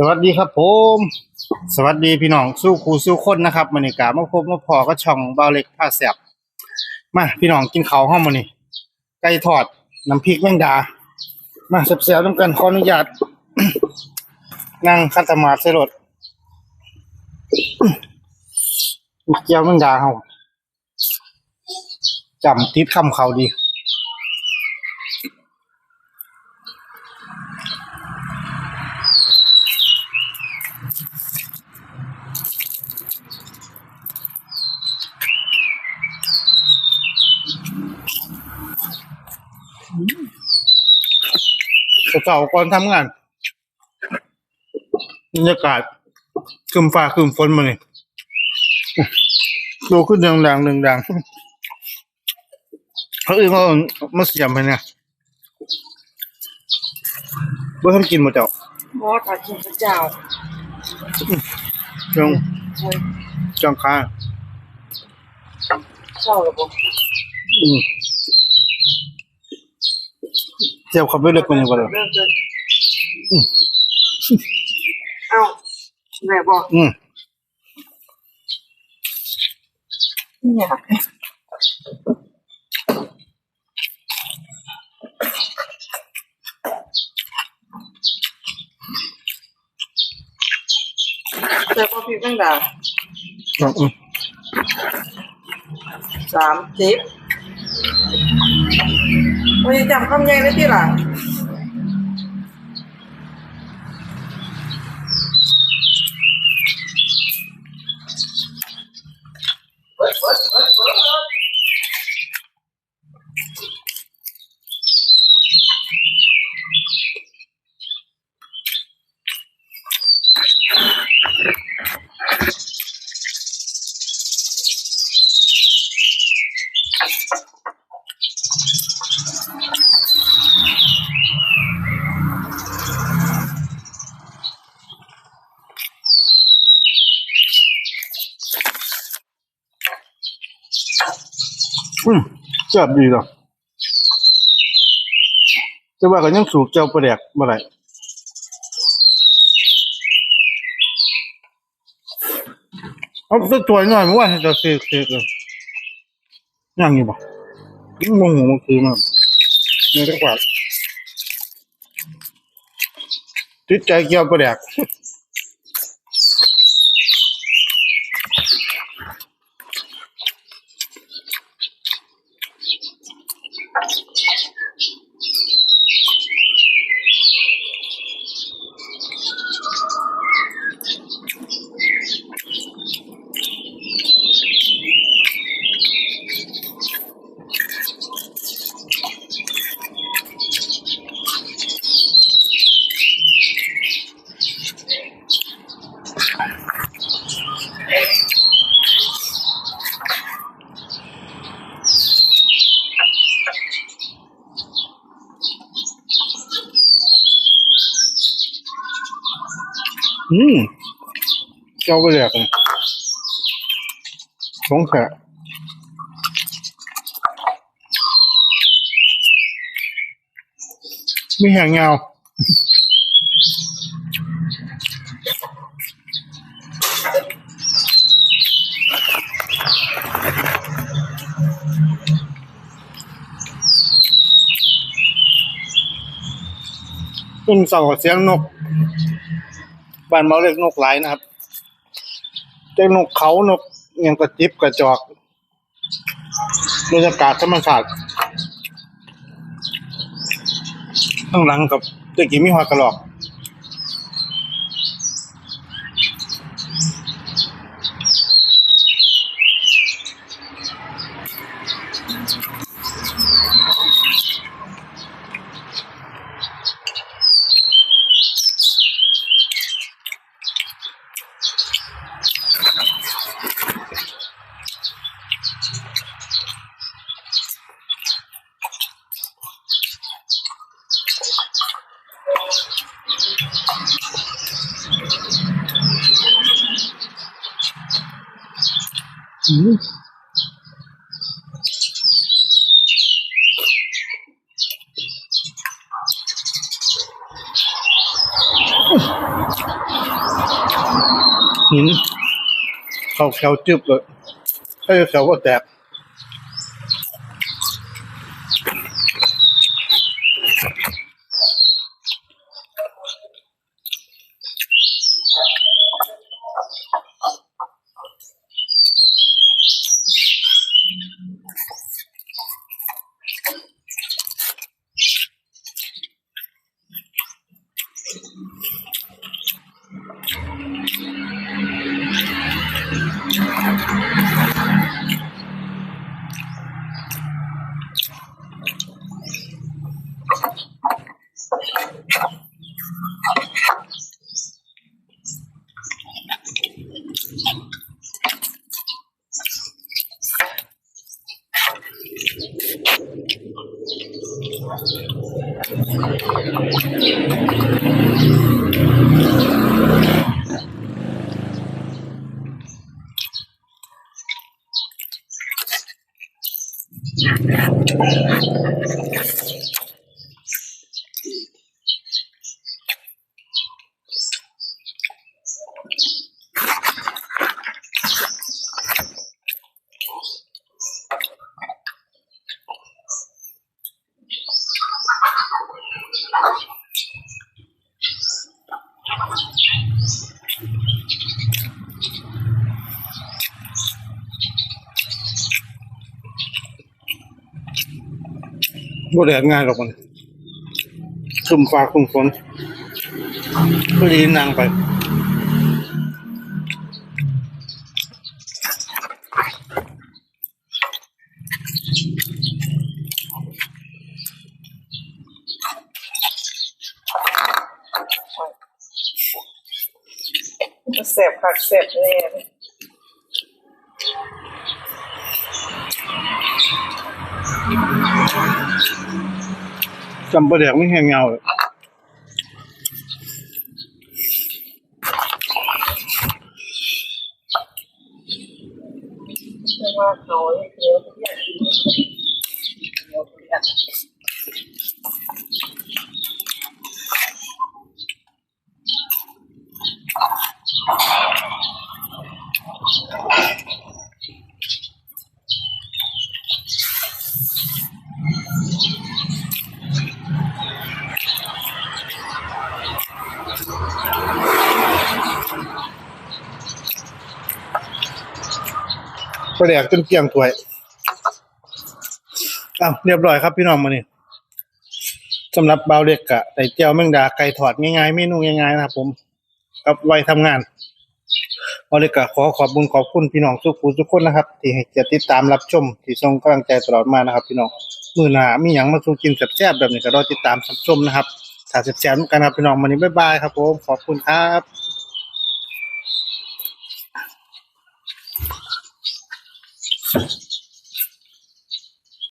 สวัสดีครับผม สวัสดีพี่น้องสู้ครูสู้คนนะครับมันนี่กามาพบมาพอก็ช่องเบาเล็กผ้าแสบมาพี่น้องกินข้าวห้องมันนี่ไก่ทอดน้ำพริกแมงดา มาเสียบๆต้องกันขออนุญาตนั่งคัตมาใส่รถเจียวแมงดาเฮาจำติดคำเขาดี เก่าก่อนทำงานบรรยากาศคืมฟ้าคืมฝนมาเนี่ยดูขึ้นดังดังดังดังเขาอื่นเขามาเสียมไปเนี่ยเพื่อทำกินหมดเจ้าหมอถากินพระเจ้า จงโอ้ยจองค้าเศร้าแล้วบ่อืมเจียวเขาไปเลือกมันยังไงเลยเริ่มจนเอ้าแม่บอกอืมเนี่ย แต่พอพี่ตั้งดาอืมสามสิบวันนี้จำคำใหญ่ได้ที่ล่ะ อืมเจ็บดีเนาะแต่ว่าก็ยังสูบเจ้าประแดกเมื่อไหร่เอาตัวตัวหน่อยเมื่อวานจะเสียเสียเลย ย่างอยู่ปะยังงงหัวมันคือมันนี่ก็กว่าติดใจเกี่ยวกระแดก อืมเจ้าประแดกเลยสงแขกมีแหงเงาต้นเสาเสียงนก บ้านเมาเรียกนกหลายนะครับเจ้านกเขานกยังกระจิบกระจอกบรรยากาศธรรมชาติข้างหลังกับตะกี้มีหอยกระหลอก หืนเขาเขาจึบเลยเอ้เขาวว่าแตก Yeah. บ่แดดง่ายหรอกมันคุมฟ้าคุมฝนก็ดีนางไปเสพผักเสพเนี่ย จำประแดกไม่แห้งเงาเลยเรียกว่าเขาเลี้ยวทุกอย่างเลี้ยวทุกอย่าง ประแดกจนเกลี้ยงถ้วยอ้าวเรียบร้อยครับพี่น้องมานี่สำหรับเบาเล็กกะไต่เจียวแมงดาไก่ทอดง่ายๆเมนูง่ายๆนะครับผมกับไว้ทำงานเบาเล็กกะขอขอบคุญขอบคุณพี่น้องทุกผู้ทุกคนนะครับ ที่ให้เกียรติติดตามรับชม ที่ส่งกำลังใจตลอดมานะครับ พี่น้องมือหนามีหยังมาสู่กินแซ่บๆแบบนี้ก็รอติดตามรับชมนะครับถ้าแซ่บๆกันครับพี่น้องวันนี้บ๊ายบายครับผมขอบคุณครับ